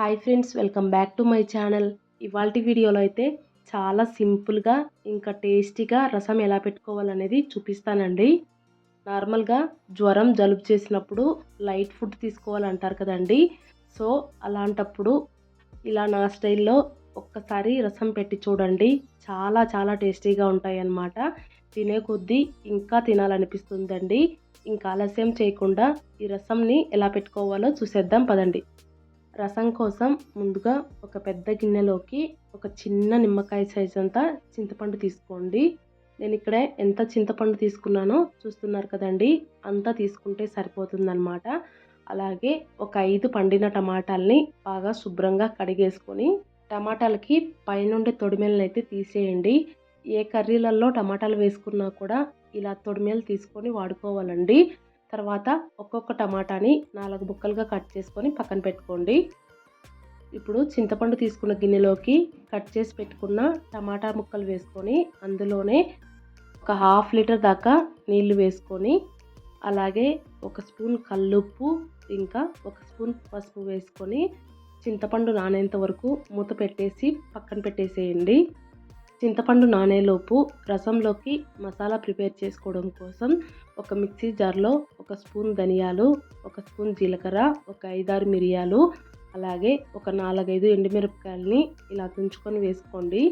Hi friends welcome back to my channel. ఇవాళ వీడియోలో అయితే చాలా సింపుల్గా ఇంకా టేస్టీగా రసం ఎలా పెట్టుకోవాలనేది చూపిస్తానండి. నార్మల్గా జ్వరం జలుబు చేసినప్పుడు లైట్ ఫుడ్ తీసుకోవాలంటారు కదండి. సో అలాంటప్పుడు ఇలా నా స్టైల్లో ఒక్కసారి రసం పెట్టి చూడండి. చాలా చాలా టేస్టీగా ఉంటాయి అన్నమాట తినే కొద్దీ ఇంకా తినాలనిపిస్తుందండి. ఇంకా ఆలస్యం చేయకుండా ఈ రసంని ఎలా పెట్టుకోవాలో చూసేద్దాం పదండి. రసం కోసం ముందుగా ఒక పెద్ద గిన్నెలోకి ఒక చిన్న నిమ్మకాయ సైజ్ అంతా చింతపండు తీసుకోండి. నేను ఇక్కడ ఎంత చింతపండు తీసుకున్నానో చూస్తున్నారు కదండి అంతా తీసుకుంటే సరిపోతుందనమాట అలాగే ఒక ఐదు పండిన టమాటాలని బాగా శుభ్రంగా కడిగేసుకొని టమాటాలకి పైనుండే తొడిమెలను అయితే తీసేయండి. ఏ కర్రీలలో టమాటాలు వేసుకున్నా కూడా ఇలా తొడిమెలు తీసుకొని వాడుకోవాలండి. తర్వాత ఒక్కొక్క టమాటాని నాలుగు ముక్కలుగా కట్ చేసుకొని పక్కన పెట్టుకోండి. ఇప్పుడు చింతపండు తీసుకున్న గిన్నెలోకి కట్ చేసి పెట్టుకున్న టమాటా ముక్కలు వేసుకొని అందులోనే ఒక హాఫ్ లీటర్ దాకా నీళ్ళు వేసుకొని అలాగే ఒక స్పూన్ కల్లుప్పు ఇంకా ఒక స్పూన్ పసుపు వేసుకొని చింతపండు నానేంత వరకు మూత పెట్టేసి పక్కన పెట్టేసేయండి. చింతపండు నానేలోపు రసంలోకి మసాలా ప్రిపేర్ చేసుకోవడం కోసం ఒక మిక్సీ జార్లో ఒక స్పూన్ ధనియాలు ఒక స్పూన్ జీలకర్ర ఒక ఐదారు మిరియాలు అలాగే ఒక నాలుగైదు ఎండుమిరపకాయలని ఇలా తుంచుకొని వేసుకోండి.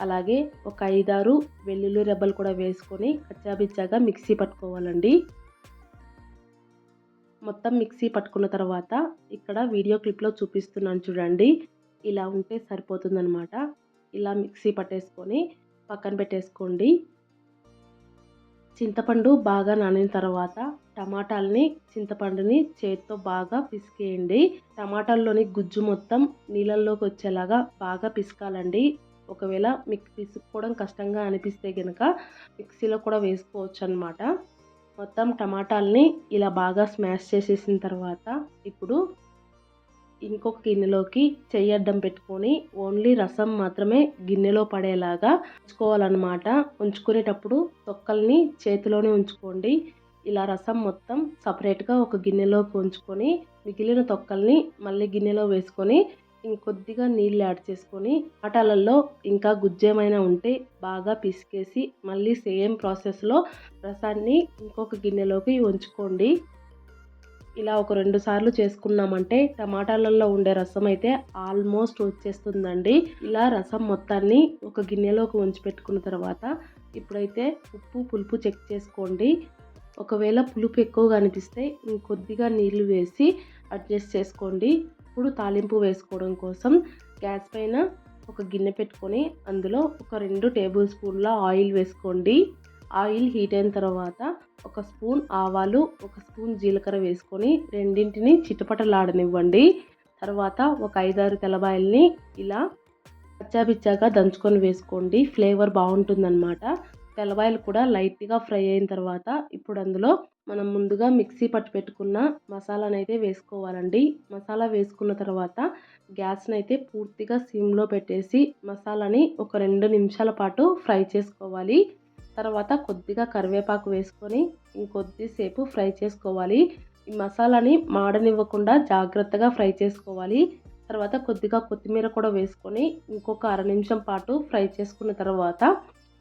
అలాగే ఒక ఐదారు వెల్లుల్లి రెబ్బలు కూడా వేసుకొని కచ్చాబిచ్చాగా మిక్సీ పట్టుకోవాలండి. మొత్తం మిక్సీ పట్టుకున్న తర్వాత ఇక్కడ వీడియో క్లిప్లో చూపిస్తున్నాను చూడండి. ఇలా ఉంటే సరిపోతుందనమాట ఇలా మిక్సీ పట్టేసుకొని పక్కన పెట్టేసుకోండి. చింతపండు బాగా నానిన తర్వాత టమాటాలని చింతపండుని చేతితో బాగా పిసికేయండి. టమాటాల్లోని గుజ్జు మొత్తం నీళ్ళల్లోకి వచ్చేలాగా బాగా పిసకాలండి. ఒకవేళ మీకు పిసుక్కోవడం కష్టంగా అనిపిస్తే కనుక మిక్సీలో కూడా వేసుకోవచ్చు అనమాట మొత్తం టమాటాలని ఇలా బాగా స్మాష్ చేసేసిన తర్వాత ఇప్పుడు ఇంకొక గిన్నెలోకి చెయ్యి అడ్డం పెట్టుకొని ఓన్లీ రసం మాత్రమే గిన్నెలో పడేలాగా ఉంచుకోవాలన్నమాట. ఉంచుకునేటప్పుడు తొక్కల్ని చేతిలోనే ఉంచుకోండి. ఇలా రసం మొత్తం సపరేట్గా ఒక గిన్నెలోకి ఉంచుకొని మిగిలిన తొక్కల్ని మళ్ళీ గిన్నెలో వేసుకొని ఇంకొద్దిగా నీళ్ళు యాడ్ చేసుకొని ఆటాలలో ఇంకా గుజ్జేమైనా ఉంటే బాగా పిసికేసి మళ్ళీ సేమ్ ప్రాసెస్లో రసాన్ని ఇంకొక గిన్నెలోకి ఉంచుకోండి. ఇలా ఒక రెండు సార్లు చేసుకున్నామంటే టమాటాలలో ఉండే రసం అయితే ఆల్మోస్ట్ వచ్చేస్తుందండి. ఇలా రసం మొత్తాన్ని ఒక గిన్నెలోకి ఉంచి పెట్టుకున్న తర్వాత ఇప్పుడైతే ఉప్పు పులుపు చెక్ చేసుకోండి. ఒకవేళ పులుపు ఎక్కువగా అనిపిస్తే ఇంకొద్దిగా నీళ్ళు వేసి అడ్జస్ట్ చేసుకోండి. ఇప్పుడు తాలింపు వేసుకోవడం కోసం గ్యాస్ పైన ఒక గిన్నె పెట్టుకొని అందులో ఒక రెండు టేబుల్ స్పూన్ల ఆయిల్ వేసుకోండి. ఆయిల్ హీట్ అయిన తర్వాత ఒక స్పూన్ ఆవాలు ఒక స్పూన్ జీలకర్ర వేసుకొని రెండింటిని చిటపటలాడనివ్వండి. తర్వాత ఒక ఐదారు తెల్లబాయల్ని ఇలా పచ్చాపిచ్చాగా దంచుకొని వేసుకోండి. ఫ్లేవర్ బాగుంటుందన్నమాట. తెల్లబాయలు కూడా లైట్గా ఫ్రై అయిన తర్వాత ఇప్పుడు అందులో మనం ముందుగా మిక్సీ పట్టు పెట్టుకున్న మసాలాను అయితే వేసుకోవాలండి. మసాలా వేసుకున్న తర్వాత గ్యాస్ని అయితే పూర్తిగా సిమ్లో పెట్టేసి మసాలాని ఒక రెండు నిమిషాల పాటు ఫ్రై చేసుకోవాలి. తర్వాత కొద్దిగా కరివేపాకు వేసుకొని ఇంకొద్దిసేపు ఫ్రై చేసుకోవాలి. ఈ మసాలాని మాడనివ్వకుండా జాగ్రత్తగా ఫ్రై చేసుకోవాలి. తర్వాత కొద్దిగా కొత్తిమీర కూడా వేసుకొని ఇంకొక అర నిమిషం పాటు ఫ్రై చేసుకున్న తర్వాత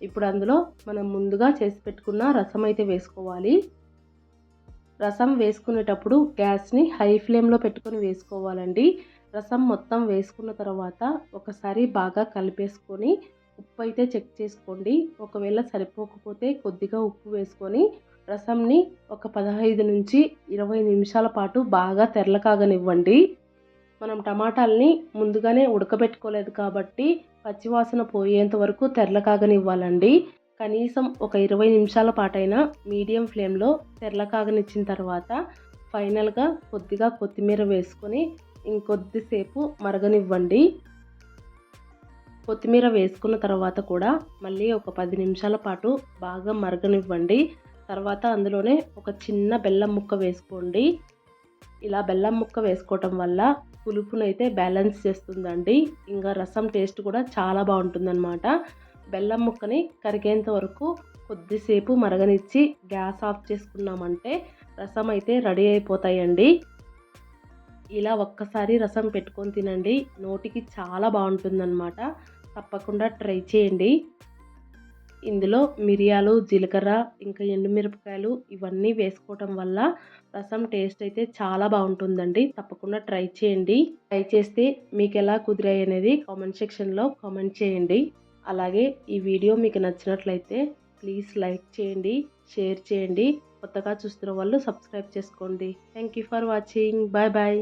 ఇప్పుడు అందులో మనం ముందుగా చేసి పెట్టుకున్న రసం అయితే వేసుకోవాలి. రసం వేసుకునేటప్పుడు గ్యాస్ని హై ఫ్లేమ్లో పెట్టుకొని వేసుకోవాలండి. రసం మొత్తం వేసుకున్న తర్వాత ఒకసారి బాగా కలిపేసుకొని ఉప్పు అయితే చెక్ చేసుకోండి. ఒకవేళ సరిపోకపోతే కొద్దిగా ఉప్పు వేసుకొని రసంని ఒక పదహైదు నుంచి ఇరవై నిమిషాల పాటు బాగా తెరలకాగనివ్వండి మనం టమాటాలని ముందుగానే ఉడకబెట్టుకోలేదు కాబట్టి పచ్చివాసన పోయేంత వరకు తెరలకాగనివ్వాలండి కనీసం ఒక ఇరవై నిమిషాల పాటైనా మీడియం ఫ్లేమ్లో తెరలకాగనిచ్చిన తర్వాత ఫైనల్గా కొద్దిగా కొత్తిమీర వేసుకొని ఇంకొద్దిసేపు మరగనివ్వండి. కొత్తిమీర వేసుకున్న తర్వాత కూడా మళ్ళీ ఒక పది నిమిషాల పాటు బాగా మరగనివ్వండి. తర్వాత అందులోనే ఒక చిన్న బెల్లం ముక్క వేసుకోండి. ఇలా బెల్లం ముక్క వేసుకోవటం వల్ల పులుపునైతే బ్యాలెన్స్ చేస్తుందండి. ఇంకా రసం టేస్ట్ కూడా చాలా బాగుంటుందన్నమాట. బెల్లం ముక్కని కరిగేంత వరకు కొద్దిసేపు మరగనిచ్చి గ్యాస్ ఆఫ్ చేసుకున్నామంటే రసం అయితే రెడీ అయిపోతాయండి. ఇలా ఒక్కసారి రసం పెట్టుకొని తినండి. నోటికి చాలా బాగుంటుందన్నమాట. తప్పకుండా ట్రై చేయండి. ఇందులో మిరియాలు జీలకర్ర ఇంకా ఎండుమిరపకాయలు ఇవన్నీ వేసుకోవటం వల్ల రసం టేస్ట్ అయితే చాలా బాగుంటుందండి. తప్పకుండా ట్రై చేయండి. ట్రై చేస్తే మీకు ఎలా కుదిరాయి అనేది కామెంట్ సెక్షన్లో కామెంట్ చేయండి. అలాగే ఈ వీడియో మీకు నచ్చినట్లయితే ప్లీజ్ లైక్ చేయండి షేర్ చేయండి. కొత్తగా చూస్తున్న వాళ్ళు సబ్స్క్రైబ్ చేసుకోండి. Thank you for watching. Bye bye.